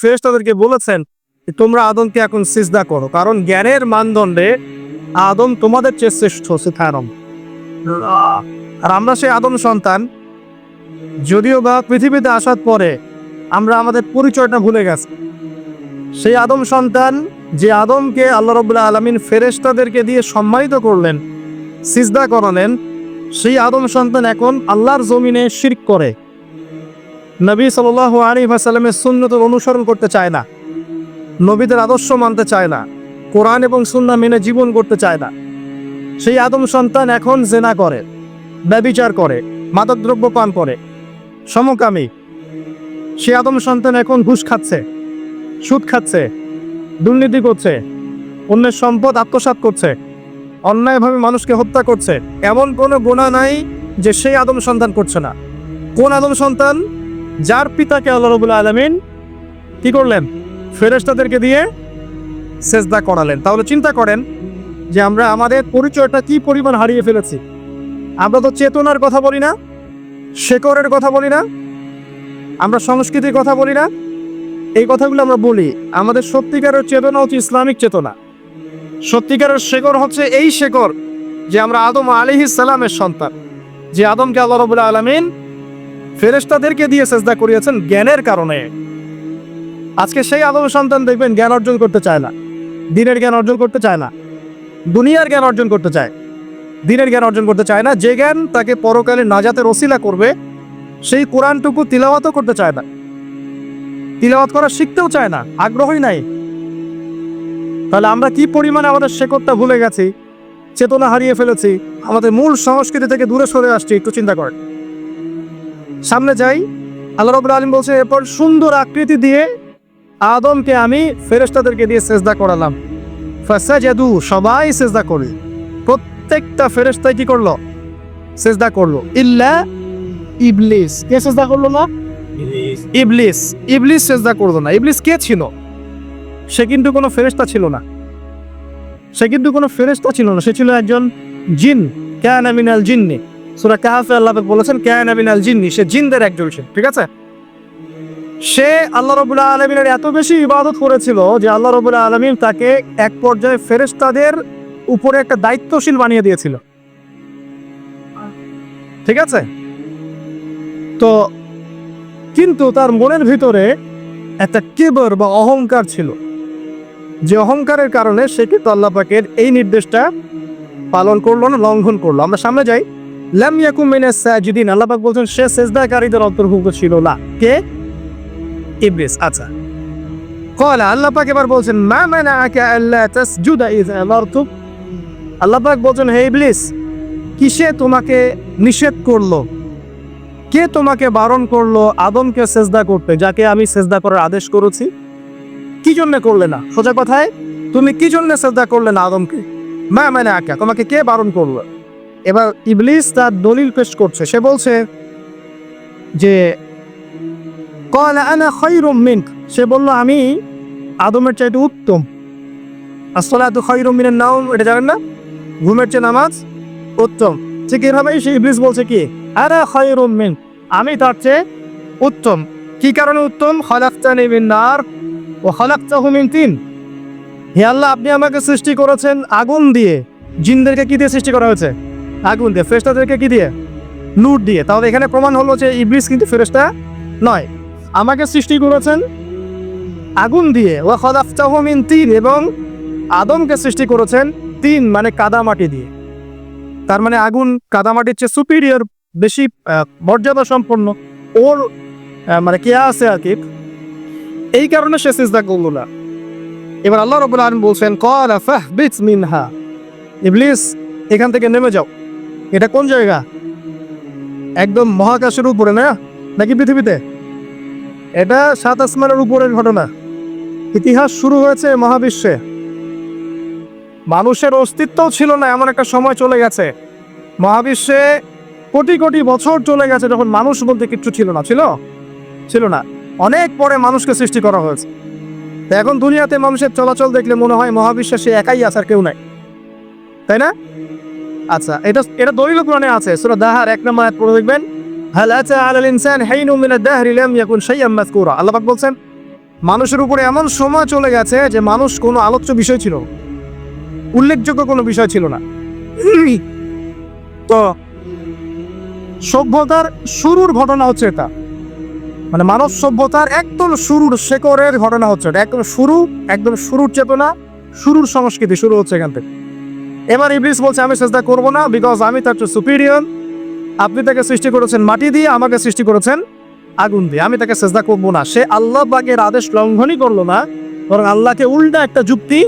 ফেরেশতাদেরকে বলেছেন তোমরা আদমকে এখন সিজদা করো। কারণ জ্ঞানের মানদণ্ডে আদম তোমাদের চেয়ে শ্রেষ্ঠ আর আমরা সেই আদম সন্তান, যদিও বা পৃথিবীতে আসার পরে আমরা আমাদের পরিচয়টা ভুলে গেছি। সেই আদম সন্তান যে আদমকে আল্লাহ রবুল্লাহ আলমিন ফেরেশতাদেরকে দিয়ে সম্মানিত করলেন, সিজদা করালেন, সেই আদম সন্তান এখন আল্লাহর জমিনে শিরক করে। নবী সাল আলী ভাসালামের সুন্নতের অনুসরণ করতে চায় না। নবীদের আদর্শ মানতে চায় না। কোরআন এবং সুন্না মেনে জীবন করতে চায় না। সেই আদম সন্তান এখন জেনা করে, ব্যবিচার করে, মাদকদ্রব্য পান করে। সমকামী। সে আদম সন্তান এখন ঘুষ খাচ্ছে, সুদ খাচ্ছে, দুর্নীতি করছে, অন্যের সম্পদ আত্মসাৎ করছে, অন্যায়ভাবে মানুষকে হত্যা করছে। এমন কোনো গোনা নাই যে সেই আদম সন্তান করছে না। কোন আদম সন্তান যার পিতাকে আল্লাহ রবুল্লা আলমিন কি করলেন? ফেরেশতাদেরকে দিয়ে সেজদা করালেন। তাহলে চিন্তা করেন যে আমরা আমাদের পরিচয়টা কি পরিমাণ হারিয়ে ফেলেছি? আমরা তো চেতনার কথা বলি না শেকরের কথা বলি না, আমরা সংস্কৃতির কথা বলি না। এই কথাগুলো আমরা বলি, আমাদের সত্যিকারের চেতনা হচ্ছে ইসলামিক চেতনা। সত্যিকারের শেকর হচ্ছে এই শেকর যে আমরা আদম আলিহিস সালামের সন্তান, যে আদমকে আল্লাহ রবুল্লা আলমিন ফেরেশতাদেরকে দিয়ে সেজদা করিয়েছেন জ্ঞানের কারণে। আজকে সেই আদম সন্তান দেখবেন জ্ঞান অর্জন করতে চায় না। দিনের জ্ঞান অর্জন করতে চায় না। দুনিয়ার জ্ঞান অর্জন করতে চায়। দিনের জ্ঞান অর্জন করতে চায় না। যে জ্ঞান তাকে পরকালে নাজাতের ওসিলা করবে, সেই কোরআনটুকু তিলাওয়াতও করতে চায় না। তিলাওয়াত করা শিখতেও চায় না। আগ্রহই নাই। তাহলে আমরা কি পরিমাণে আমাদের শেকড়টা ভুলে গেছি, চেতনা হারিয়ে ফেলেছি, আমাদের মূল সংস্কৃতি থেকে দূরে সরে আসছি, একটু চিন্তা করেন। সামনে যাই। আল্লাহ রবুল আলম বলছে এরপর সুন্দর আকৃতি দিয়ে আদমকে আমি ফেরেশতাদেরকে দিয়ে সেজদা করালাম। ফাসাজাদু সবাই সেজদা করল প্রত্যেকটা ফেরেশতাই কি করল? সেজদা করল। ইল্লা ইবলিস। কে সেজদা করল না? ইবলিস। ইবলিস। সেজদা করল না। ইবলিস কে ছিল? সে কিন্তু কোনো ফেরেশতা ছিল না। সে কিন্তু কোনো ফেরেশতা ছিল না। সে ছিল একজন জিন। ক্যানা মিনাল জিন্নি। সুরা কাহাফে আল্লাহ বলেছেন ক্যানা মিনাল জিন্নি সে জিনদের একজন ছিল ঠিক আছে? সে আল্লাহ রবুল্লাহ আলমিনের এত বেশি ইবাদত করেছিল যে আল্লাহ রবুল্লাহ আলমিন তাকে এক পর্যায়ে ফেরেশতাদের উপরে একটা দায়িত্বশীল বানিয়ে দিয়েছিল। ঠিক আছে? তো কিন্তু তার মনের ভিতরে একটা কেবর বা অহংকার ছিল। যে অহংকারের কারণে সে কিন্তু আল্লাহ পাকের এই নির্দেশটা পালন করল না, লঙ্ঘন করল। আমরা সামনে যাই। লাম ইয়াকুম মিনাস সাজিদিন। আল্লাহ পাক বলছেন, সে সেজদাকারীদের অন্তর্ভুক্ত ছিল না। কে? ইবলিস। আচ্ছা। কলা আল্লাহ পাক এবার বলছেন, মা মানাআকা আল্লা তাসজুদা ইযা আমারতুক। আল্লাহ পাক বলছেন, হে ইবলিস, কিসে তোমাকে নিষেধ করল? কে তোমাকে বারণ করল আদমকে সেজদা করতে, যাকে আমি সেজদা করার আদেশ করেছি? কি জন্য করলে না? সোজা কথায়, তুমি কি জন্য সেজদা করলে না আদমকে? মা মানে আকা তোমাকে কে বারণ করল? এবার ইবলিস তার দলিল পেশ করছে। সে বলছে যে, কলা আনা খৈরুম মিনক। সে বলল, আমি আদমের চাইতে উত্তম। আসলাতু খৈরুম মিনের নাম এটা জানেন না? ঘুমের চেয়ে নামাজ উত্তম। ঠিক এভাবেই সে ইবলিস বলছে কি আরে খৈরুম মিন আমি তার চেয়ে উত্তম। কি কারণে উত্তম? খলাক্তানি মিন ও খলাক্তাহু মিন তিন। হে আল্লাহ, আপনি আমাকে সৃষ্টি করেছেন আগুন দিয়ে। জিনদেরকে কি দিয়ে সৃষ্টি করা হয়েছে? আগুন দিয়ে ফেরেশতাদেরকে কি দিয়ে? নূর দিয়ে। তাহলে এখানে প্রমাণ হলো যে ইবলিস কিন্তু ফেরেশতা নয়। আমাকে সৃষ্টি করেছেন আগুন দিয়ে। ও খলাক্তাহু মিন তিন এবং আদমকে সৃষ্টি করেছেন তিন মানে কাদা মাটি দিয়ে। তার মানে আগুন কাদামাটির চেয়ে সুপিরিয়র বেশি মর্যাদা সম্পন্ন। ওর মানে কে আছে আর কি? এই কারণে সে সিজদা করল না। এবার আল্লাহ রবুল আলম বলছেন, কলা ফাহবিত মিনহা। ইবলিস, এখান থেকে নেমে যাও। এটা কোন জায়গা? একদম মহাকাশের উপরে, না? নাকি পৃথিবীতে? এটা সাত আসমানের উপরের ঘটনা। ইতিহাস শুরু হয়েছে মহাবিশ্বে। মানুষের অস্তিত্বও ছিল না, এমন একটা সময় চলে গেছে। মহাবিশ্বে কোটি কোটি বছর চলে গেছে যখন মানুষ বলতে কিচ্ছু ছিল না, ছিল? ছিল না। অনেক পরে মানুষকে সৃষ্টি করা হয়েছে। এখন দুনিয়াতে মানুষের চলাচল দেখলে মনে হয় মহাবিশ্বে সে একাই আছে আর কেউ নাই। তাই না? আচ্ছা এটা এটা দলিল পুরাণে আছে, সুরা দাহার এক নম্বর আয়াত পড়ে দেখবেন। হাল আতা আলাল ইনসান হাইনুম মিন আদ-দাহরি লাম ইয়াকুন শাইআন মাযকুরা। আল্লাহ পাক বলছেন, মানুষের উপরে এমন সময় চলে গেছে যে মানুষ কোনো আলোচ্য বিষয় ছিল উল্লেখযোগ্য কোনো বিষয় ছিল না। তো, সভ্যতার শুরুর ঘটনা হচ্ছে এটা। মানে মানব সভ্যতার একদম শুরুর শেকরের ঘটনা হচ্ছে এটা। একদম শুরু, একদম শুরুর চেতনা, শুরুর সংস্কৃতি শুরু হচ্ছে এখান থেকে। এবার ইবলিস বলছে, আমি চেষ্টা করব না বিকজ আমি তার সুপিরিয়র আপনি তাকে সৃষ্টি করেছেন মাটি দিয়ে, আমাকে সৃষ্টি করেছেন আগুন দিয়ে। আমি তাকে চেষ্টা করব না। সে আল্লাহ বাগের আদেশ লঙ্ঘনই করল না, বরং আল্লাহকে উল্টা একটা যুক্তি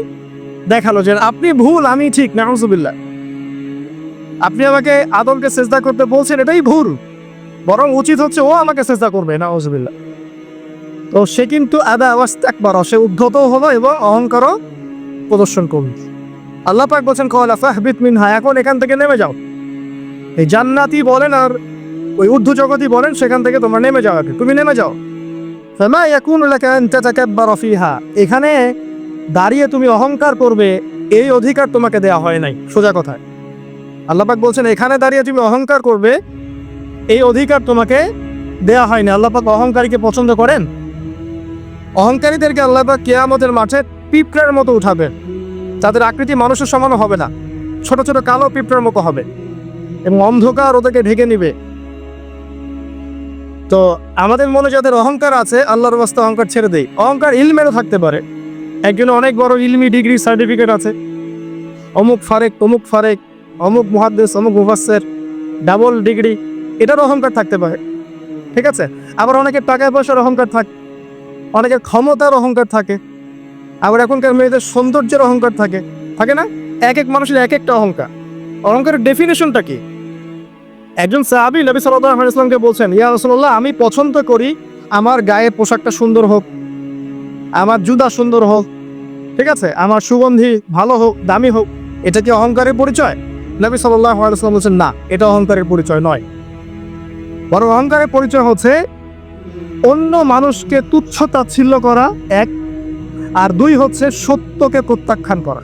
দেখাল যে, আপনি ভুল, আমি ঠিক নাহজুবিল্লাহ আপনি আমাকে আদমকে চেষ্টা করতে বলছেন, এটাই ভুল। বরং উচিত হচ্ছে ও আমাকে চেষ্টা করবে নাহজুবিল্লাহ তো সে কিন্তু আদা আওয়াজ একবার সে উদ্ধত হলো এবং অহংকারও প্রদর্শন করল। আল্লাহ পাক বলছেন, কলা ফাহবিত মিনহা এখন এখান থেকে নেমে যাও। এই জান্নাতি বলেন আর ওই ঊর্ধ্ব জগতই বলেন, সেখান থেকে তোমরা নেমে যাও তুমি নেমে যাও। ফামা ইয়াকুনু লাকা এখানে দাঁড়িয়ে তুমি অহংকার করবে, এই অধিকার তোমাকে দেয়া হয় নাই। সোজা কথায়। আল্লাহ পাক বলছেন, এখানে দাঁড়িয়ে তুমি অহংকার করবে, এই অধিকার তোমাকে দেয়া হয়নি আল্লাহ পাক অহংকারীকে পছন্দ করেন? অহংকারীদেরকে আল্লাহ পাক কেয়ামতের মাঠে পিঁপড়ার মতো উঠাবে তাদের আকৃতি মানুষের সমানও হবে না। ছোট ছোট কালো পিঁপড়ার মতো হবে এবং অন্ধকার ওদেরকে ঢেকে নিবে। তো আমাদের মনে যাদের অহংকার আছে, আল্লাহর বাস্তে অহংকার ছেড়ে দেই। অহংকার ইলমেরও থাকতে পারে। একজনের অনেক বড় ইলমি ডিগ্রি সার্টিফিকেট আছে। অমুক ফারেক অমুক ফারেক, অমুক মুহাদ্দেস, অমুক মুফাসের ডাবল ডিগ্রি, এটার অহংকার থাকতে পারে। ঠিক আছে? আবার অনেকের টাকা পয়সার অহংকার থাকে, অনেকের ক্ষমতার অহংকার থাকে। আবার এখনকার মেয়েদের সৌন্দর্যের অহংকার থাকে। থাকে না? এক এক মানুষের এক একটা অহংকার। অহংকারের ডেফিনেশনটা কি? একজন সাহাবি নবী আলাইহি ইসলামকে বলছেন, ইয়া রাসূলুল্লাহ, আমি পছন্দ করি আমার গায়ে পোশাকটা সুন্দর হোক, আমার জুতা সুন্দর হোক, ঠিক আছে? আমার সুগন্ধি ভালো হোক, দামি হোক, এটা কি অহংকারের পরিচয়? নবী সাল্লাল্লাহু আলাইহি ইসলাম বলছেন, না, এটা অহংকারের পরিচয় নয়। বরং অহংকারের পরিচয় হচ্ছে, অন্য মানুষকে তুচ্ছ তাচ্ছিল্য করা এক আর দুই হচ্ছে সত্যকে প্রত্যাখ্যান করা।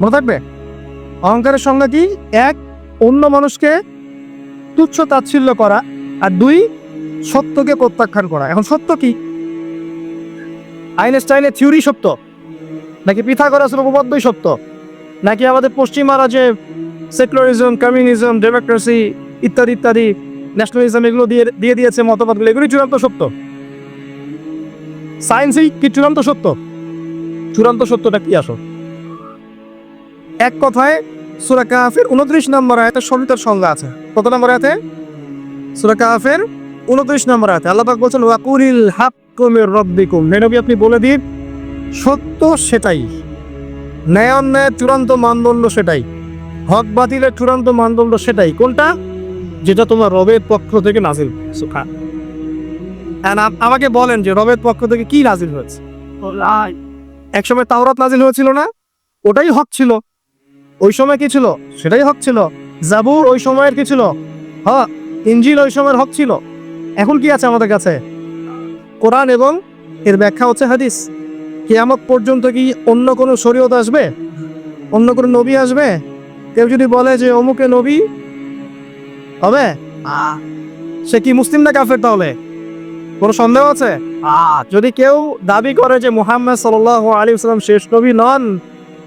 মনে থাকবে? অহংকারের সংজ্ঞা কি? এক, অন্য মানুষকে তুচ্ছ তাচ্ছিল্য করা। আর দুই, সত্যকে প্রত্যাখ্যান করা। এখন সত্য কি? আইনস্টাইনের থিওরি সত্য। নাকি পিথাগোরাসের উপপাদ্যই সত্য? নাকি আমাদের পশ্চিমারা যে সেকুলারিজম, কমিউনিজম, ডেমোক্রেসি ইত্যাদি ইত্যাদি, ন্যাশনালিজম এগুলো দিয়ে দিয়ে দিয়েছে মতবাদগুলো? এগুলি চূড়ান্ত সত্য। সায়েন্সই কি চূড়ান্ত সত্য? চূড়ান্ত সত্যটা কি আসো এক কথায় সুরা কাহাফের উনত্রিশ নম্বর আয়াতে সবিতার সংজ্ঞা আছে। কত নম্বর আয়াতে? সুরা কাহাফের উনত্রিশ নম্বর আয়াতে। আল্লাহ পাক বলছেন ওয়াকুরিল হাক্কুমির রব্বিকুম। হে নবী আপনি বলে দিন সত্য সেটাই। ন্যায় অন্যায়ের চূড়ান্ত মানদণ্ড সেটাই। হক বাতিলের চূড়ান্ত মানদণ্ড সেটাই। কোনটা? যেটা তোমার রবের পক্ষ থেকে নাজিল সুখা আমাকে বলেন যে রবের পক্ষ থেকে কি নাজিল হয়েছে। একসময় তাওরাত নাজিল হয়েছিল না? ওটাই হক ছিল। ওই সময় কি ছিল? সেটাই হক ছিল। জাবুর ওই সময়ের কি ছিল? হক ইঞ্জিল ওই সময়ের হক ছিল। এখন কি আছে আমাদের কাছে? কোরআন এবং এর ব্যাখ্যা হচ্ছে হাদিস। কিয়ামত পর্যন্ত কি অন্য কোনো শরীয়ত আসবে? অন্য কোনো নবী আসবে? কেউ যদি বলে যে অমুকে নবী, হবে? সে কি মুসলিম না কাফের তাহলে? কোনো সন্দেহ আছে? যদি কেউ দাবি করে যে মুহাম্মদ সাল্লাহ আলী সাল্লাম শেষ নবী নন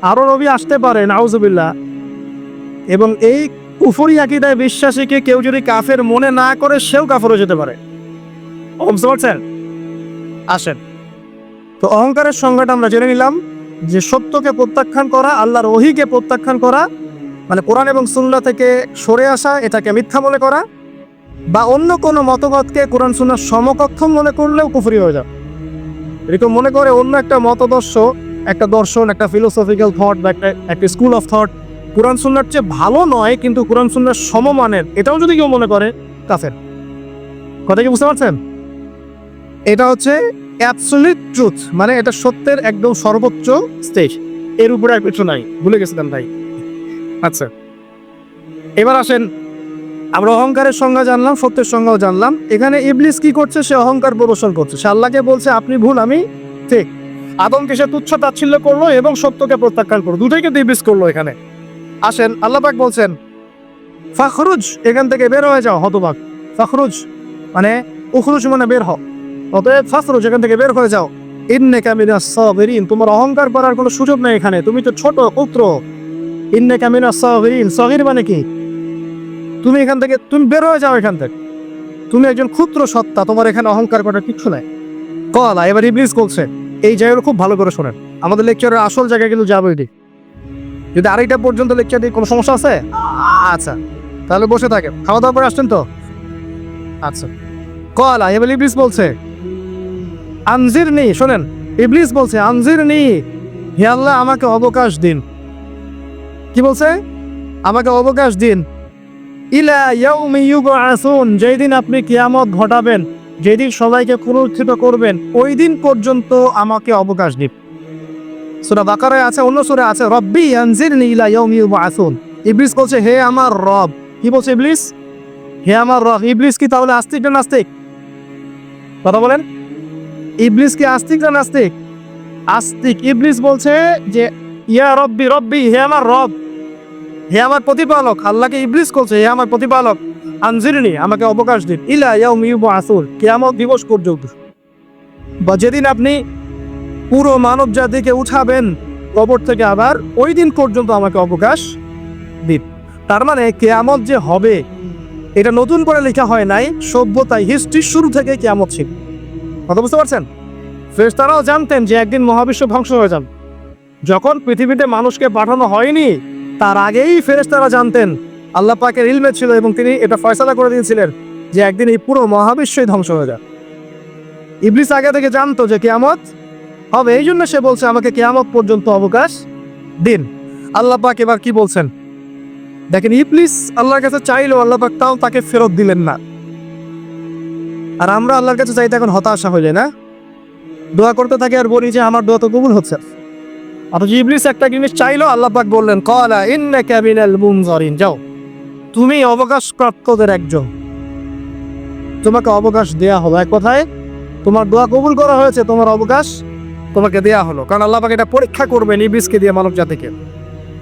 আরও নবী আসতে পারে নাউজুবিল্লাহ। এবং এই কুফরি আকিদায় বিশ্বাসীকে কেউ যদি কাফের মনে না করে সেও কাফর হয়ে যেতে পারে। বুঝতে পারছেন? আসেন। তো অহংকারের সংজ্ঞাটা আমরা জেনে নিলাম যে সত্যকে প্রত্যাখ্যান করা আল্লাহর ওহিকে প্রত্যাখ্যান করা মানে কোরআন এবং সুল্লা থেকে সরে আসা এটাকে মিথ্যা মনে করা বা অন্য কোনো মতবাদকে কোরআন সুন্নাহ সমকক্ষ মনে করলেও কুফরি হয়ে যাবে এরকম মনে করে অন্য একটা মতদর্শ, একটা দর্শন, একটা ফিলোসফিক্যাল থট বা একটা একটা স্কুল অফ থট কোরআন সুন্নার চেয়ে ভালো নয়, কিন্তু কোরআন সুন্নার সমমানের, এটাও যদি কেউ মনে করে, কাফের। কথা কি বুঝতে পারছেন? এটা হচ্ছে অ্যাবসলিউট ট্রুথ মানে এটা সত্যের একদম সর্বোচ্চ স্টেজের উপরে আর কিছু নাই। ভুলে গেছিলাম ভাই। আচ্ছা। এবার আসেন আমরা অহংকারের সংজ্ঞা জানলাম, সত্যের সংজ্ঞাও জানলাম। এখানে ইবলিস কি করছে? সে অহংকার প্রদর্শন করছে। সে আল্লাহকে বলছে, আপনি ভুল, আমি ঠিক। আদমকে সে তুচ্ছ তাচ্ছিল্য করল এবং সত্যকে প্রত্যাখ্যান করল। দুটোই কিন্তু ইবলিস করল এখানে। আসেন, আল্লাহ পাক বলছেন, ফাখরুজ, এখান থেকে বের হয়ে যাও, হতবাক। ফাখরুজ মানে উখরুজ মানে বের হও। অতএব ফাখরুজ, এখান থেকে বের হয়ে যাও। ইন্নে কামিনা সাবিরিন তোমার অহংকার করার কোনো সুযোগ নেই এখানে। তুমি তো ছোট, পুত্র। ইন্নে কামিনা সাবিরিন সগির মানে কি? তুমি এখান থেকে, তুমি বের হয়ে যাও এখান থেকে। তুমি একজন ক্ষুদ্র সত্তা, তোমার এখানে অহংকার করার কিচ্ছু নাই। কলা, এবার ইবলিস বলছে, এই জায়গাটা খুব ভালো করে শোনেন। আমাদের লেকচারের আসল জায়গা কিন্তু যাব এটি যদি আড়াইটা পর্যন্ত লেকচার দিই কোনো সমস্যা আছে? আচ্ছা তাহলে বসে থাকে খাওয়া দাওয়া করে আসছেন তো? আচ্ছা। কলা, এবার ইবলিস বলছে আনজির নি শোনেন, ইবলিস বলছে আনজির নি হে আল্লাহ, আমাকে অবকাশ দিন। কি বলছে? আমাকে অবকাশ দিন। ইলা ইউবআসুন, যেই দিন আপনি কিয়ামত ঘটাবেন যেদিন সবাইকে পুনরুত্থিত করবেন, ওই দিন পর্যন্ত আমাকে অবকাশ দিন। সূরা বাকারায় আছে, অন্য সুরে আছে, রব্বি আনজিরনি ইলা ইউবআসুন। ইবলিস বলছে, হে আমার রব। কি বলছে ইবলিস? হে আমার রব। ইবলিস কি তাহলে আস্তিক না নাস্তিক? কথা বলেন। ইবলিস কি আস্তিক না নাস্তিক? আস্তিক। ইবলিস বলছে যে, ইয়া রব্বি রব্বি, হে আমার রব। হে আমার প্রতিপালক, আল্লাহকে ইবলিস করছে, হে আমার প্রতিপালক, আনজিরনি, আমাকে অবকাশ দিন। ইলা ইয়াউম ইউবআসুন, কিয়ামত দিবস পর্যন্ত। বা যেদিন আপনি পুরো মানব জাতিকে উঠাবেন, কবর থেকে আবার ওই দিন পর্যন্ত আমাকে অবকাশ দিন। তার মানে কেয়ামত যে হবে, এটা নতুন করে লেখা হয় নাই, সভ্যতায় হিস্ট্রির শুরু থেকে কেয়ামত ছিল। কথা বুঝতে পারছেন? ফেরেশতারাও জানতেন যে একদিন মহাবিশ্ব ধ্বংস হয়ে যাবে। যখন পৃথিবীতে মানুষকে পাঠানো হয়নি তার আগেই ফেরেশতারা জানতেন আল্লাহ পাকের ইলমে ছিল এবং তিনি এটা ফয়সালা করে দিয়েছিলেন যে একদিন এই পুরো মহাবিশ্বই ধ্বংস হয়ে যায় ইবলিস আগে থেকে জানতো যে কেয়ামত হবে, এই জন্য সে বলছে, আমাকে কেয়ামত পর্যন্ত অবকাশ দিন। আল্লাহ পাক এবার কি বলছেন? দেখেন, ইবলিস আল্লাহর কাছে চাইলেও আল্লাহ পাক তাও তাকে ফেরত দিলেন না। আর আমরা আল্লাহর কাছে চাইতে এখন হতাশা হয়ে যায় না? দোয়া করতে থাকি আর বলি যে, আমার দোয়া তো কবুল হচ্ছে। অথচ ইবলিস একটা জিনিস চাইলো, আল্লাহ পাক বললেন, কলা ইন্নাকা মিনাল মুনজারিন। যাও, তুমি অবকাশপ্রাপ্তদের একজন। তোমাকে অবকাশ দেয়া হলো। এক কথায়, তোমার দোয়া কবুল করা হয়েছে, তোমার অবকাশ তোমাকে দেয়া হলো। কারণ আল্লাহ এটা পরীক্ষা করবেন ইবলিসকে দিয়ে, মানব জাতিকে।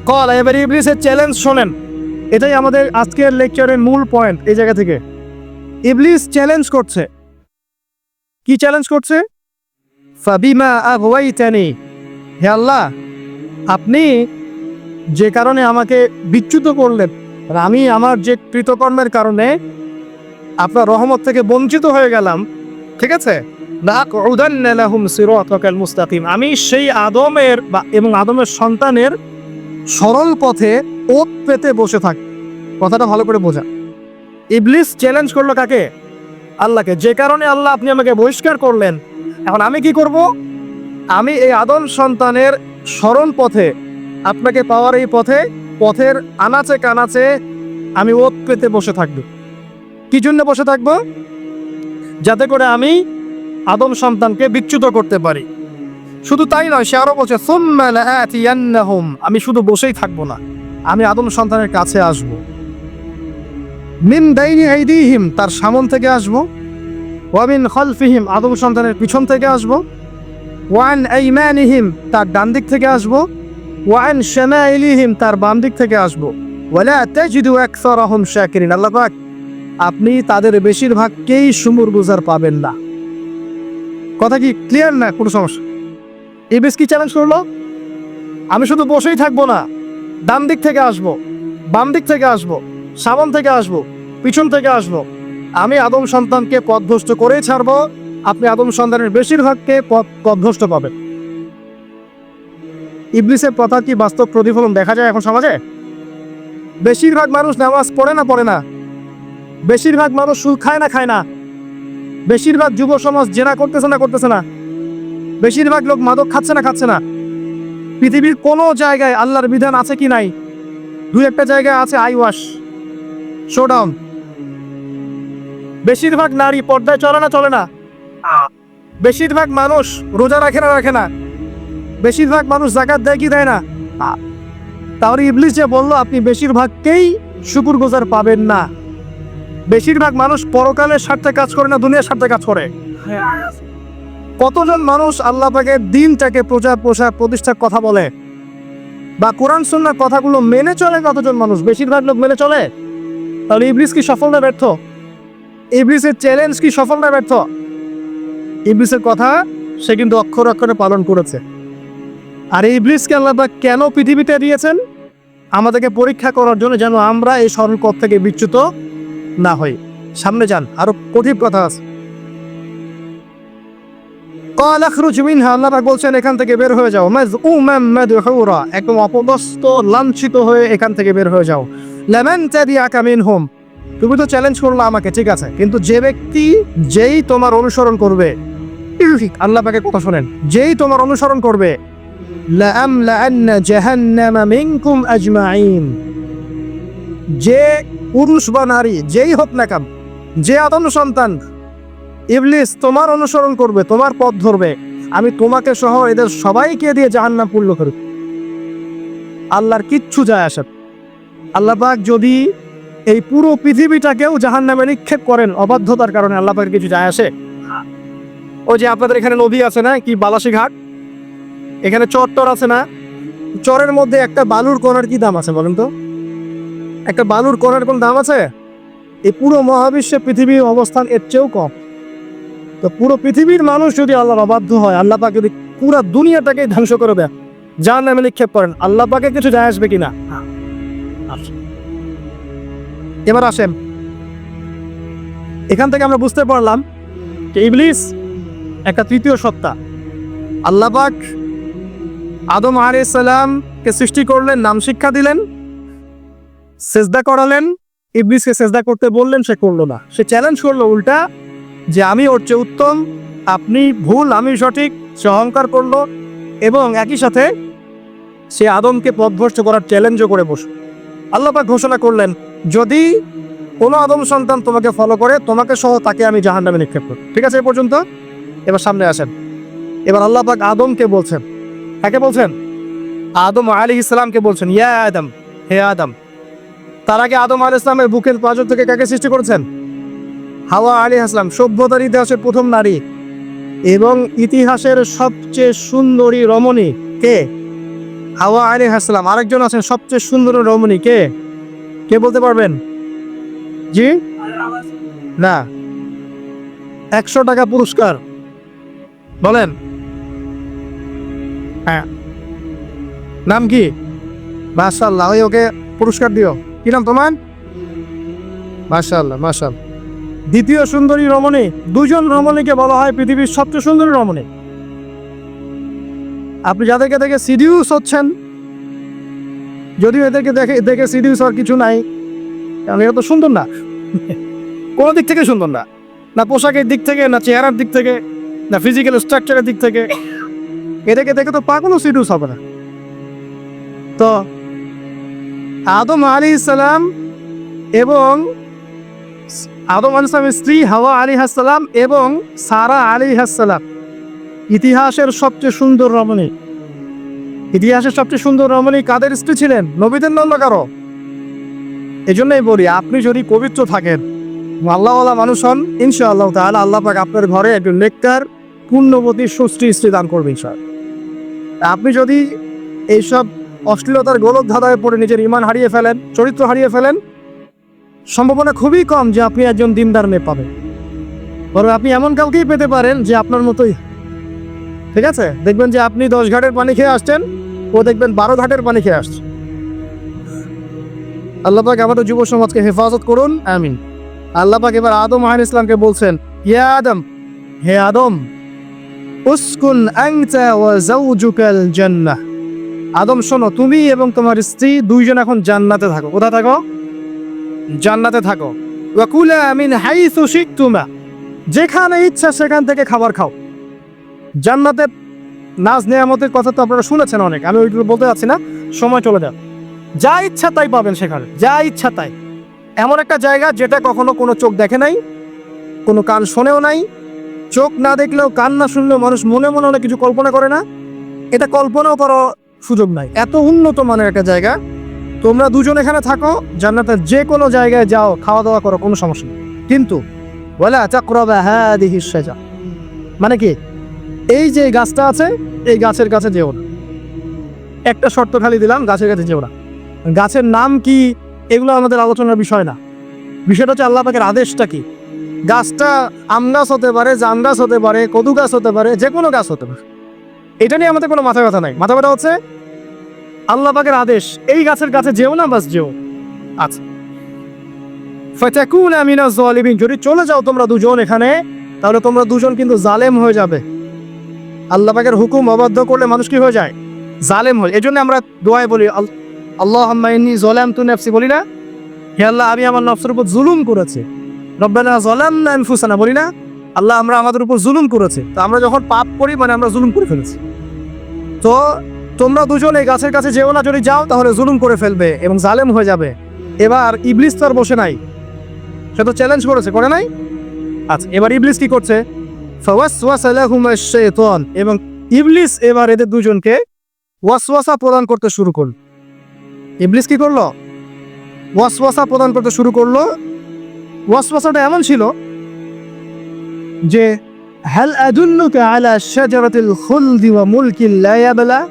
কল, এবার ইবলিসের চ্যালেঞ্জ শোনেন। এটাই আমাদের আজকের লেকচারের মূল পয়েন্ট এই জায়গা থেকে। ইবলিস চ্যালেঞ্জ করছে। কি চ্যালেঞ্জ করছে? ফাবিমা আগাইতানি হে আল্লাহ আপনি যে কারণে আমাকে বিচ্যুত করলেন আর আমি আমার যে কৃতকর্মের কারণে আপনার রহমত থেকে বঞ্চিত হয়ে গেলাম, ঠিক আছে? মুস্তাকিম। আমি সেই আদমের বা এবং আদমের সন্তানের সরল পথে ওত পেতে বসে থাক। কথাটা ভালো করে বোঝা। ইবলিস চ্যালেঞ্জ করল কাকে? আল্লাহকে। যে কারণে আল্লাহ আপনি আমাকে বহিষ্কার করলেন। এখন আমি কি করব? আমি এই আদম সন্তানের সরল পথে আপনাকে পাওয়ার এই পথে পথের আনাচে কানাচে আমি ওত পেতে বসে থাকব। কি জন্য বসে থাকব? যাতে করে আমি আদম সন্তানকে বিচ্যুত করতে পারি। শুধু তাই নয় সে আরও বলছে "সুম্মা লাআতিয়ান্নাহুম", আমি শুধু বসেই থাকব না আমি আদম সন্তানের কাছে আসব। মিন দাইনি আইদিহিম তার সামন থেকে আসব। ওয়ামিন খলফিহিম আদম সন্তানের পিছন থেকে আসব। ওয়ান ইহিম তার ডান দিক থেকে আসব। ওয়ান শামাইলিহিম, তার বাম দিক থেকে আসব। আসব ওয়ালা তাজিদু আকসারাহুম শাকিরিন, আল্লাহ পাক, আপনি তাদের বেশিরভাগকেই সুমুর গুজার পাবেন না। কথা কি ক্লিয়ার না? কোনো সমস্যা? এই বেশ কি চ্যালেঞ্জ করল? আমি শুধু বসেই থাকব না, ডান দিক থেকে আসব, বাম দিক থেকে আসব, সামন থেকে আসব, পিছন থেকে আসব। আমি আদম সন্তানকে পথভ্রষ্ট করেই ছাড়বো। আপনি আদম সন্তানের বেশিরভাগকে পথ পথভ্রষ্ট পাবেন। ইবলিসের প্রথা কি বাস্তব প্রতিফলন দেখা যায় এখন সমাজে? বেশিরভাগ মানুষ নামাজ পড়ে না পড়ে না। বেশিরভাগ মানুষ সুদ খায় না খায় না। বেশিরভাগ যুব সমাজ জেনা করতেছে না করতেছে না। বেশিরভাগ লোক মাদক খাচ্ছে না খাচ্ছে না। পৃথিবীর কোনো জায়গায় আল্লাহর বিধান আছে কি নাই? দু একটা জায়গায় আছে আই ওয়াশ। শোডাউন। বেশিরভাগ নারী পর্দায় চলে না চলে না। বেশিরভাগ মানুষ রোজা রাখে না রাখে না। বেশিরভাগ মানুষ জাকাত দেয় কি দেয় না? তাহলে ইবলিশ যে বলল, আপনি বেশিরভাগকেই শুকুর গোজার পাবেন না। বেশিরভাগ মানুষ পরকালের স্বার্থে কাজ করে না, দুনিয়ার স্বার্থে কাজ করে। কতজন মানুষ আল্লাহ পাকের দিনটাকে প্রচার প্রসার প্রতিষ্ঠার কথা বলে? বা কোরআন, সুন্নার কথাগুলো মেনে চলে কতজন মানুষ? বেশিরভাগ লোক মেনে চলে? তাহলে ইবলিস কি সফল না ব্যর্থ? ইবলিসের চ্যালেঞ্জ কি সফল না ব্যর্থ? ইবলিসের কথা সে কিন্তু অক্ষর অক্ষরে পালন করেছে। আর এই ইবলিসকে আল্লাহবাক কেন পৃথিবীতে দিয়েছেন? আমাদেরকে পরীক্ষা করার জন্য যেন আমরা এই সরল পথ থেকে বিচ্যুত না হই। সামনে যান, আরও কঠিন কথা আছে। কলাখরুজ মিনহা, আল্লাহ বলছেন, এখান থেকে বের হয়ে যাও। মাজ উমাম মাদহুরা, একদম অপদস্থ, লাঞ্ছিত হয়ে এখান থেকে বের হয়ে যাও। লেমেন ত্যাদি আকা হোম তুমি তো চ্যালেঞ্জ করল আমাকে, ঠিক আছে। কিন্তু যে ব্যক্তি যেই তোমার অনুসরণ করবে আল্লাহ পাকে কথা শোনেন। যেই তোমার অনুসরণ করবে যে পুরুষ বা নারী, যেই হোক না কেন, যে আদম সন্তান, ইবলিস তোমার অনুসরণ করবে, তোমার পথ ধরবে। আমি তোমাকে সহ এদের সবাইকে দিয়ে জাহান্নাম পূর্ণ করব। আল্লাহর কিচ্ছু যায় আসে। আল্লাহ যদি এই পুরো পৃথিবীটাকেও জাহান্নামে নিক্ষেপ করেন, অবাধ্যতার কারণে আল্লাহ পাকের কিছু যায় আসে। ওই যে আপনাদের এখানে নদী আছে না, কি বালাসী ঘাট এখানে চর টর আছে না? চরের মধ্যে একটা বালুর কোনার কি দাম আছে বলেন তো? একটা বালুর কোনার কোন দাম আছে? এই পুরো মহাবিশ্বে পৃথিবীর অবস্থান এর চেয়েও কম। তো পুরো পৃথিবীর মানুষ যদি আল্লাহর অবাধ্য হয়, আল্লাহ যদি পুরো দুনিয়াটাকে ধ্বংস করে দেয় যার নামে নিক্ষেপ করেন, আল্লাহ পাকে কিছু যায় আসবে কিনা। এবার আসেন। এখান থেকে আমরা বুঝতে পারলাম যে একটা তৃতীয় সত্তা। আল্লাহ পাক আদম আলাইহিস সালামকে সৃষ্টি করলেন, নাম শিক্ষা দিলেন, সেজদা করালেন, ইবলিসকে সেজদা করতে বললেন, সে করল না। সে চ্যালেঞ্জ করল উল্টা, যে আমি ওর চেয়ে উত্তম, আপনি ভুল, আমি সঠিক, সে অহংকার করল এবং একই সাথে সে আদমকে পথভ্রষ্ট করার চ্যালেঞ্জও করে বসল। আল্লাহ পাক ঘোষণা করলেন, যদি কোনো আদম সন্তান তোমাকে ফলো করে, তোমাকে সহ তাকে আমি জাহান নামে নিক্ষেপ করব। ঠিক আছে এ পর্যন্ত? এবার সামনে আসেন। এবার আল্লাহ পাক আদমকে বলছেন, কাকে বলছেন? আদম আলী ইসলামকে বলছেন, ইয়া আদম, হে আদম। তার আগে আদম আলী ইসলামের বুকের পাঁচর থেকে কাকে সৃষ্টি করেছেন? হাওয়া আলী আসলাম সভ্যতার ইতিহাসের প্রথম নারী এবং ইতিহাসের সবচেয়ে সুন্দরী রমণী কে? হাওয়া আলী হাসলাম আরেকজন আছেন, সবচেয়ে সুন্দর রমণী কে? কে বলতে পারবেন? জি? না। একশো টাকা পুরস্কার। বলেন। হ্যাঁ। নাম কি? মাশাল্লাহ ওই ওকে পুরস্কার দিও। কি নাম তোমার? মাশাল্লাহ মাশাল্লাহ দ্বিতীয় সুন্দরী রমণী দুজন রমণীকে বলা হয় পৃথিবীর সবচেয়ে সুন্দরী রমণী। আপনি যাদেরকে দেখে সিডিউস হচ্ছেন যদিও এদেরকে দেখে দেখে সিডিউস হওয়ার কিছু নাই কারণ এরা তো সুন্দর না। কোনো দিক থেকে সুন্দর না? না পোশাকের দিক থেকে না চেহারার দিক থেকে। না ফিজিক্যাল স্ট্রাকচারের দিক থেকে। এদেরকে দেখে তো পাগলও সিডিউস হবে না। তো আদম আলী ইসলাম এবং আদম আলী ইসলামের স্ত্রী হাওয়া আলী হাসালাম এবং সারা আলী হাসালাম ইতিহাসের সবচেয়ে সুন্দর রমণী। ইতিহাসের সবচেয়ে সুন্দর রমণী কাদের স্ত্রী ছিলেন? নবীদের নন্দ কারও? এই জন্যই বলি, আপনি যদি পবিত্র থাকেন আল্লাহওয়ালা মানুষ হন, ইনশাআল্লাহ তাহলে আল্লাহ পাক আপনার ঘরে একজন নেককার, পুণ্যবতী, সুশ্রী স্ত্রী দান করবেন স্যার আপনি যদি এইসব অশ্লীলতার গোলক ধাঁধায় পড়ে নিজের ইমান হারিয়ে ফেলেন, চরিত্র হারিয়ে ফেলেন, সম্ভাবনা খুবই কম যে আপনি একজন দিনদার মেয়ে পাবেন। বরং আপনি এমন কাউকেই পেতে পারেন যে আপনার মতোই। ঠিক আছে? দেখবেন যে আপনি দশ ঘাটের পানি খেয়ে আসছেন, ও দেখবেন বারো ঘাটের পানি খেয়ে আসছে। আল্লাহ পাক আমাদের যুব সমাজকে হেফাজত করুন, আমিন। আল্লাহ পাক এবার আদম আহ ইসলামকে বলছেন, ইয়া আদম, হে আদম, উসকুন জান্নাহ। আদম, শোনো, তুমি এবং তোমার স্ত্রী দুইজন এখন জান্নাতে থাকো। কোথায় থাকো? জান্নাতে থাকো। ওয়া কুলা মিন হাইসু শিকতুমা, যেখানে ইচ্ছা সেখান থেকে খাবার খাও। জান্নাতে নাজ নেয়ামতের কথা তো আপনারা শুনেছেন অনেক। আমি ওইগুলো বলতে যাচ্ছি না। সময় চলে যাও যা ইচ্ছা তাই পাবেন সেখানে। যা ইচ্ছা তাই। এমন একটা জায়গা যেটা কখনো কোনো চোখ দেখে নাই, কোনো কান শোনেও নাই, চোখ না দেখলেও কান না শুনলেও মানুষ মনে মনে অনেক কিছু কল্পনা করে না। এটা কল্পনাও করার সুযোগ নাই। এত উন্নত মানের একটা জায়গা। তোমরা দুজন এখানে থাকো, জান্নাতের যে কোনো জায়গায় যাও খাওয়া দাওয়া করো, কোনো সমস্যা নেই। কিন্তু বলে চাকরাবা হ্যাঁ দেখি সেজা মানে কি? এই যে গাছটা আছে, এই গাছের কাছে যেও না। একটা শর্ত খালি দিলাম, গাছের কাছে যেও না। গাছের নাম কি? এগুলো আমাদের আলোচনার বিষয় না। বিষয়টা হচ্ছে আল্লাহ পাকের আদেশটা কি? গাছটা আম গাছ হতে পারে, জাম গাছ হতে পারে, কদু গাছ হতে পারে যে কোনো গাছ হতে পারে। এটা নিয়ে আমাদের কোনো মাথা ব্যথা নাই। মাথা ব্যথা হচ্ছে আল্লাহ পাকের আদেশ, এই গাছের কাছে যেও না, বাস যেও। আচ্ছা। ফাতাকুন আমিনা জালিমিন যদি চলে যাও তোমরা দুজন এখানে, তাহলে তোমরা দুজন কিন্তু জালেম হয়ে যাবে। আল্লাহ পাকের হুকুম অবাধ্য করলে মানুষ কি হয়ে যায়? জালেম হয়। এজন্য আমরা দোয়ায় বলি আল্লাহ ইন্নি জলাম তু নাফসি বলি না? হে আল্লাহ, আমি আমার নফসের উপর জুলুম করেছি। রব্বানা জলাম না আনফুসানা বলি না? আল্লাহ আমরা আমাদের উপর জুলুম করেছি। তো আমরা যখন পাপ করি মানে আমরা জুলুম করে ফেলেছি। তো তোমরা দুজন এই গাছের কাছে যেও না, যদি যাও, তাহলে জুলুম করে ফেলবে এবং জালেম হয়ে যাবে। এবার ইবলিস তো আর বসে নাই। সে তো চ্যালেঞ্জ করেছে, করে নাই? আচ্ছা এবার ইবলিস কি করছে? এবং ইবলিস এবার এদের দুজনকে ওয়াসওয়াসা প্রদান করতে শুরু করল। ইবলিস কি করল? ওয়াসওয়াসা প্রদান করতে শুরু করল। ওয়াসওয়াসাটা এমন ছিল যে, হাল আদুল্লুকা আলা শাজারাতিল খুলদি ওয়া মুলকিন লা ইয়াবলা?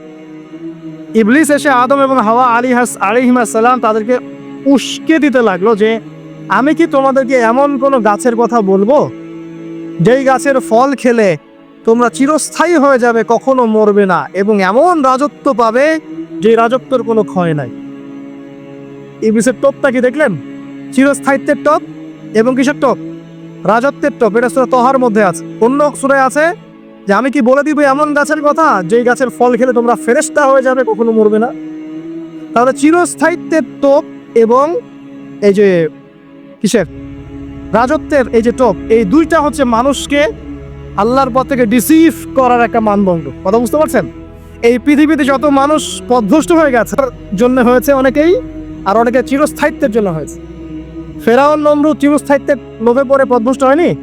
ইবলিস এসে আদম এবং হাওয়া আলী হাস আলিহিমা সালাম তাদেরকে উস্কে দিতে লাগল যে, আমি কি তোমাদেরকে এমন কোনো গাছের কথা বলব? যেই গাছের ফল খেলে তোমরা চিরস্থায়ী হয়ে যাবে, কখনো মরবে না এবং এমন রাজত্ব পাবে যে রাজত্বর কোনো ক্ষয় নাই। ইবলিসের টপটা কি দেখলেন? চিরস্থায়িত্বের টপ এবং কিসের টপ রাজত্বের টপ এটা সুরা তহার মধ্যে আছে। অন্য সুরায় আছে যে, আমি কি বলে দিব এমন গাছের কথা? যেই গাছের ফল খেলে তোমরা ফেরেস্তা হয়ে যাবে, কখনো মরবে না? তাহলে চিরস্থায়িত্বের টোপ এবং এই যে কিসের? রাজত্বের এই যে টোপ এই দুইটা হচ্ছে মানুষকে আল্লাহর পথ থেকে ডিসিভ করার একটা মানদণ্ড কথা বুঝতে পারছেন? এই পৃথিবীতে যত মানুষ পথভ্রষ্ট হয়ে গেছে, তার জন্য হয়েছে অনেকেই আর অনেকে চিরস্থায়িত্বের জন্য হয়েছে। ফেরাউন নমরুদ চিরস্থায়িত্বের লোভে পড়ে পথভ্রষ্ট হয়নি?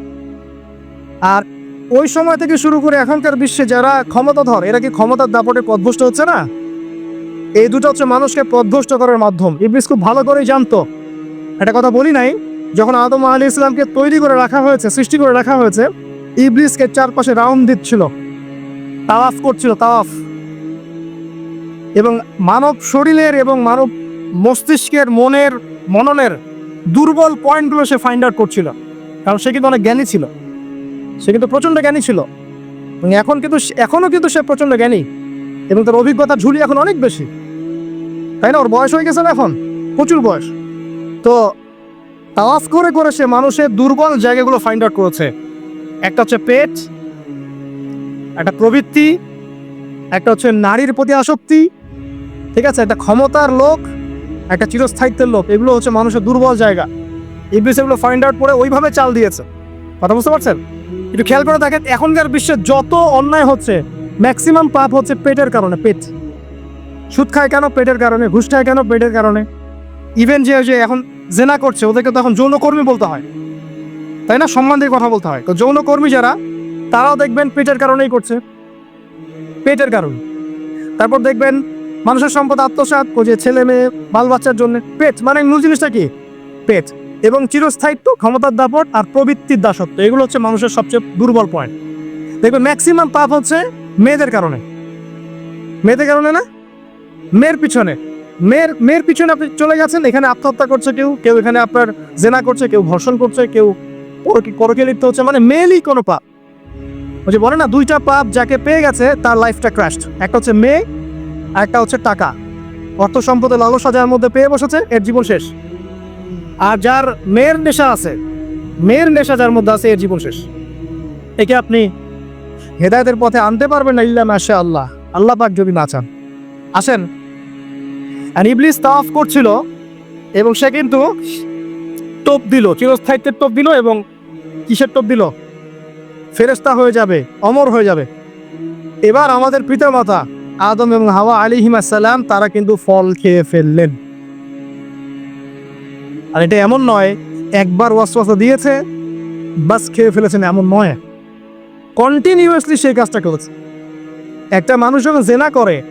আর ওই সময় থেকে শুরু করে এখনকার বিশ্বে যারা ক্ষমতাধর, এরা কি ক্ষমতার দাপটে পথভ্রষ্ট হচ্ছে না? এই দুটো হচ্ছে মানুষকে পথভ্রষ্ট করার মাধ্যম। ইবলিস খুব ভালো করেই জানতো। একটা কথা বলি নাই, যখন আদম আলী ইসলামকে তৈরি করে রাখা হয়েছে, সৃষ্টি করে রাখা হয়েছে, ইবলিসকে চারপাশে রাউন্ড দিচ্ছিল। তাওয়াফ করছিল, তাওয়াফ। এবং মানব শরীরের এবং মানব মস্তিষ্কের মনের, মননের দুর্বল পয়েন্টগুলো সে ফাইন্ড আউট করছিল। কারণ সে কিন্তু অনেক জ্ঞানী ছিল। সে কিন্তু প্রচণ্ড জ্ঞানী ছিল। এবং এখন কিন্তু এখনও কিন্তু সে প্রচণ্ড জ্ঞানী। এবং তার অভিজ্ঞতার ঝুলি এখন অনেক বেশি। তাই না? ওর বয়স হয়ে গেছে না এখন? প্রচুর বয়স। তো তাওয়াফ করে করে সে মানুষের দুর্বল জায়গাগুলো ফাইন্ড আউট করেছে। একটা হচ্ছে পেট, একটা প্রবৃত্তি, একটা হচ্ছে নারীর প্রতি আসক্তি, ঠিক আছে? একটা ক্ষমতার লোক একটা চিরস্থায়িত্বের লোক এগুলো হচ্ছে মানুষের দুর্বল জায়গা। ইবলিস এগুলো ফাইন্ড আউট করে ওইভাবে চাল দিয়েছে। কথা বুঝতে পারছেন? একটু খেয়াল করে দেখেন, এখনকার বিশ্বে যত অন্যায় হচ্ছে ম্যাক্সিমাম পাপ হচ্ছে পেটের কারণে, পেট। সুদ খায় কেন? পেটের কারণে, ঘুষ খায় কেন? পেটের কারণে। ইভেন যে যে এখন জেনা করছে, ওদেরকে তখন যৌনকর্মী বলতে হয়। তাই না? সম্মান দিয়ে কথা বলতে হয়। তো যৌনকর্মী যারা, তারাও দেখবেন পেটের কারণেই করছে। পেটের কারণে। তারপর দেখবেন মানুষের সম্পদ, আত্মসাৎ ও যে ছেলে মেয়ে, বাল বাচ্চার জন্য। পেট মানে মূল জিনিসটা কি? পেট। এবং চিরস্থায়িত্ব, ক্ষমতার দাপট আর প্রবৃত্তির দাসত্ব। এগুলো হচ্ছে মানুষের সবচেয়ে দুর্বল পয়েন্ট দেখবেন ম্যাক্সিমাম পাপ হচ্ছে মেয়েদের কারণে। মেয়েদের কারণে না? মেয়ের পিছনে। মেয়ের মেয়ের পিছনে আপনি চলে গেছেন, এখানে আত্মহত্যা করছে কেউ কেউ এখানে আপনার জেনা করছে, কেউ ধর্ষণ করছে, কেউ করকে লিপ্ত হচ্ছে মানে মেয়েলই কোনো পাপ। ওই যে বলে না, দুইটা পাপ যাকে পেয়ে গেছে, তার লাইফটা ক্র্যাশড একটা হচ্ছে মেয়ে আর একটা হচ্ছে টাকা। অর্থ সম্পদে লালসা যার মধ্যে পেয়ে বসেছে, এর জীবন শেষ। আর যার মেয়ের নেশা আছে, মেয়ের নেশা যার মধ্যে আছে, এর জীবন শেষ। একে আপনি হেদায়তের পথে আনতে পারবেন না ইল্লা মাসা আল্লাহ আল্লাহ পাক যদি না চান। আসেন। ইবলিস তাওয়াফ করছিল এবং সে কিন্তু টোপ দিল, চিরস্থায়িত্বের টোপ দিল এবং কিসের টোপ দিল? ফেরেস্তা হয়ে যাবে, অমর হয়ে যাবে। এবার আমাদের পিতামাতা আদম এবং হাওয়া আলী সালাম তারা কিন্তু ফল খেয়ে ফেললেন। আর এটা এমন নয়, একবার ওয়াসওয়াসা দিয়েছে, বাস খেয়ে ফেলেছেন এমন নয়। কন্টিনিউয়াসলি সেই কাজটা করেছে। একটা মানুষ যখন জেনা করে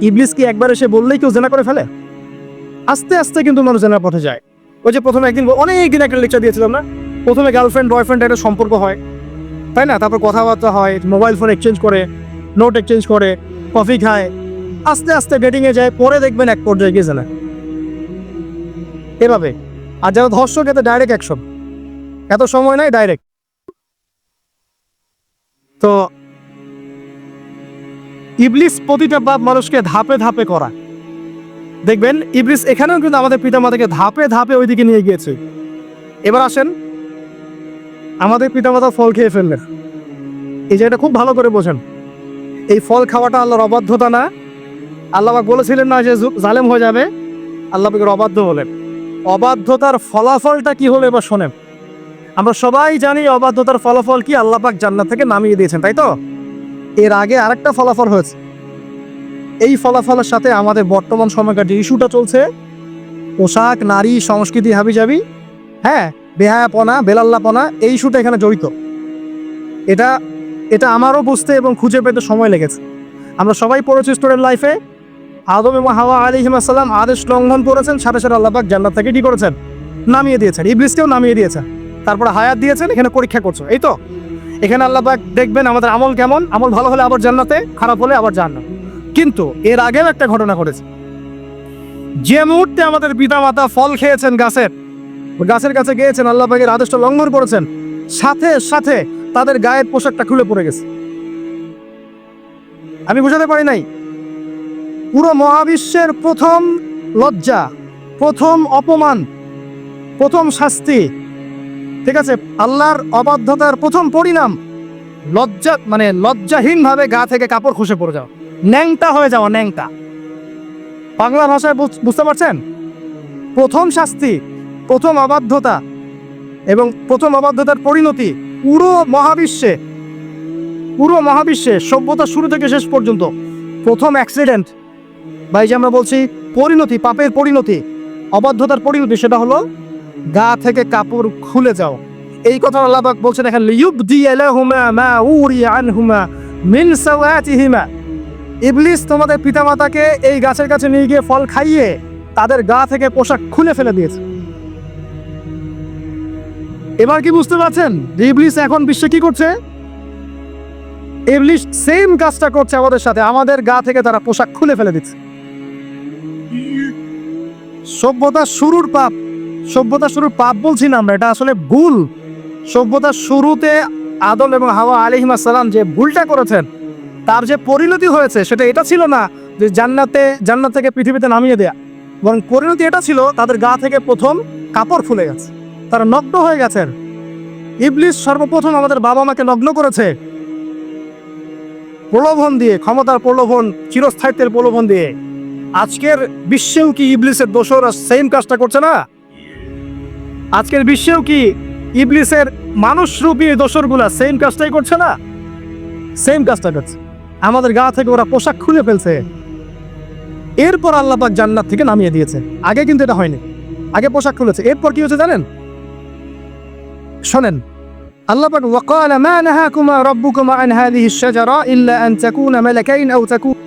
ইবলিস কি একবার এসে বললেই কেউ জেনা করে ফেলে? আস্তে আস্তে কিন্তু মানুষ জেনার পথে যায়। ওই যে প্রথমে একদিন, অনেক দিন একটা লেকচার দিয়েছিলাম না? প্রথমে গার্লফ্রেন্ড বয়ফ্রেন্ড একটা সম্পর্ক হয়। তাই না? তারপর কথাবার্তা হয় মোবাইল ফোন এক্সচেঞ্জ করে নোট এক্সচেঞ্জ করে। কফি খায়। আস্তে আস্তে ডেটিংয়ে যায়, পরে দেখবেন এক পর্যায়ে গিয়ে জানা। এভাবে। আর যারা ধর্ষক এতে ডাইরেক্ট অ্যাকশন এত সময় নাই ডাইরেক্ট তো ইবলিস প্রতিটা বাপ মানুষকে ধাপে ধাপে করা দেখবেন, ইবলিস এখানেও কিন্তু আমাদের পিতামাতাকে ধাপে ধাপে ওইদিকে নিয়ে গিয়েছে। এবার আসেন, আমাদের পিতামাতা ফল খেয়ে ফেললেন। এই জায়গাটা খুব ভালো করে বোঝেন। এই ফল খাওয়াটা আল্লাহর অবাধ্যতা না? আল্লাহবাক বলেছিলেন না যে জালেম হয়ে যাবে। আল্লাহ অবাধ্য হলেন। অবাধ্যতার ফলাফলটা কি হলো এবার শোনেন। আমরা সবাই জানি অবাধ্যতার ফলাফল কি আল্লাহ পাক জান্নাত থেকে নামিয়ে দিয়েছেন, তাই তো? এর আগে আরেকটা ফলাফল হয়েছে। এই ফলাফলের সাথে আমাদের বর্তমান সময়কার যে ইস্যুটা চলছে, পোশাক, নারী, সংস্কৃতি, হাবিজাবি হ্যাঁ বেহায়াপনা, বেলাল্লাপনা, এই ইস্যুটা এখানে জড়িত। এটা এটা আমারও বুঝতে এবং খুঁজে পেতে সময় লেগেছে। আমরা সবাই পড়েছি স্টুডেন্ট লাইফে। আদম এবং হাওয়া আলী হিমাসাল্লাম আদেশ লঙ্ঘন করেছেন, সাথে সাথে আল্লাহবাক জান্নাত থেকে কি করেছেন? নামিয়ে দিয়েছেন, ইবলিসকেও নামিয়ে দিয়েছেন। তারপরে হায়াত দিয়েছেন, এখানে পরীক্ষা করছ, এই তো? এখানে আল্লাহবাক দেখবেন আমাদের আমল কেমন, আমল ভালো হলে আবার জান্নাতে, খারাপ হলে আবার জান্নাত কিন্তু এর আগেও একটা ঘটনা ঘটেছে। যে মুহূর্তে আমাদের পিতামাতা ফল খেয়েছেন গাছের গাছের কাছে গিয়েছেন, আল্লাহ পাকের আদেশটা লঙ্ঘন করেছেন। সাথে সাথে তাদের গায়ের পোশাকটা খুলে পড়ে গেছে। আমি বোঝাতে পারি নাই। পুরো মহাবিশ্বের প্রথম লজ্জা, প্রথম অপমান, প্রথম শাস্তি, ঠিক আছে, আল্লাহর অবাধ্যতার প্রথম পরিণাম লজ্জা মানে লজ্জাহীনভাবে গা থেকে কাপড় খসে পড়ে যাওয়া। ন্যাংটা হয়ে যাওয়া, ন্যাংটা। বাংলা ভাষায় বুঝ- বুঝতে পারছেন? প্রথম শাস্তি, প্রথম অবাধ্যতা এবং প্রথম অবাধ্যতার পরিণতি পুরো মহাবিশ্বে পুরো মহাবিশ্বে সভ্যতা শুরু থেকে শেষ পর্যন্ত প্রথম অ্যাক্সিডেন্ট বা এই যে আমরা বলছি পরিণতি, পাপের পরিণতি, অবাধ্যতার পরিণতি, সেটা হলো গা থেকে কাপড় খুলে যাও। এই কথা আল্লাহ পাক বলছেন এখানে লিউবদি আলাহুমা মা উরি আনহুমা মিন সাওয়াতিহিমা। ইবলিস তোমাদের পিতামাতাকে এই গাছের কাছে নিয়ে গিয়ে ফল খাইয়ে তাদের গা থেকে পোশাক খুলে ফেলে দিয়েছে। এবার কি বুঝতে পারছেন? যে ইবলিস এখন বিশ্বে কি করছে? ইবলিস সেম কাজটা করছে আমাদের সাথে। আমাদের গা থেকে তারা পোশাক খুলে ফেলে দিচ্ছে। সভ্যতার শুরুর পাপ সভ্যতার শুরুর পাপ বলছি না আমরা, এটা আসলে ভুল। সভ্যতার শুরুতে আদম এবং হাওয়া আলিহিমা সালাম যে ভুলটা করেছেন, তার যে পরিণতি হয়েছে, সেটা এটা ছিল না যে জান্নাতে, জান্নাত থেকে পৃথিবীতে নামিয়ে দেয়া। বরং পরিণতি এটা ছিল, তাদের গা থেকে প্রথম কাপড় ফুলে গেছে। তারা নগ্ন হয়ে গেছেন। ইবলিস সর্বপ্রথম আমাদের বাবা মাকে নগ্ন করেছে। প্রলোভন দিয়ে, ক্ষমতার প্রলোভন, চিরস্থায়িত্বের প্রলোভন দিয়ে। আজকের বিশ্বেও কি ইবলিসের দোষরা সেম কাজটা করছে না? আজকের বিশ্বেও কি ইবলিসের মানুষরূপী দোসরগুলা সেম কাজটাই করছে না? সেম কাজটা করছে। আমাদের গা থেকে ওরা পোশাক খুলে ফেলছে। এরপর আল্লাহ পাক জান্নাত থেকে নামিয়ে দিয়েছে। আগে কিন্তু এটা হয়নি। আগে পোশাক খুলেছে। এরপর কি হচ্ছে জানেন? শোনেন আল্লাহ পাক ওয়াকাল মা নাহাকুমা রাব্বুকুমা আন হাদিহি আশ-শাজারা ইল্লা আন তাকুনা মালাকাইন আও তাকুনা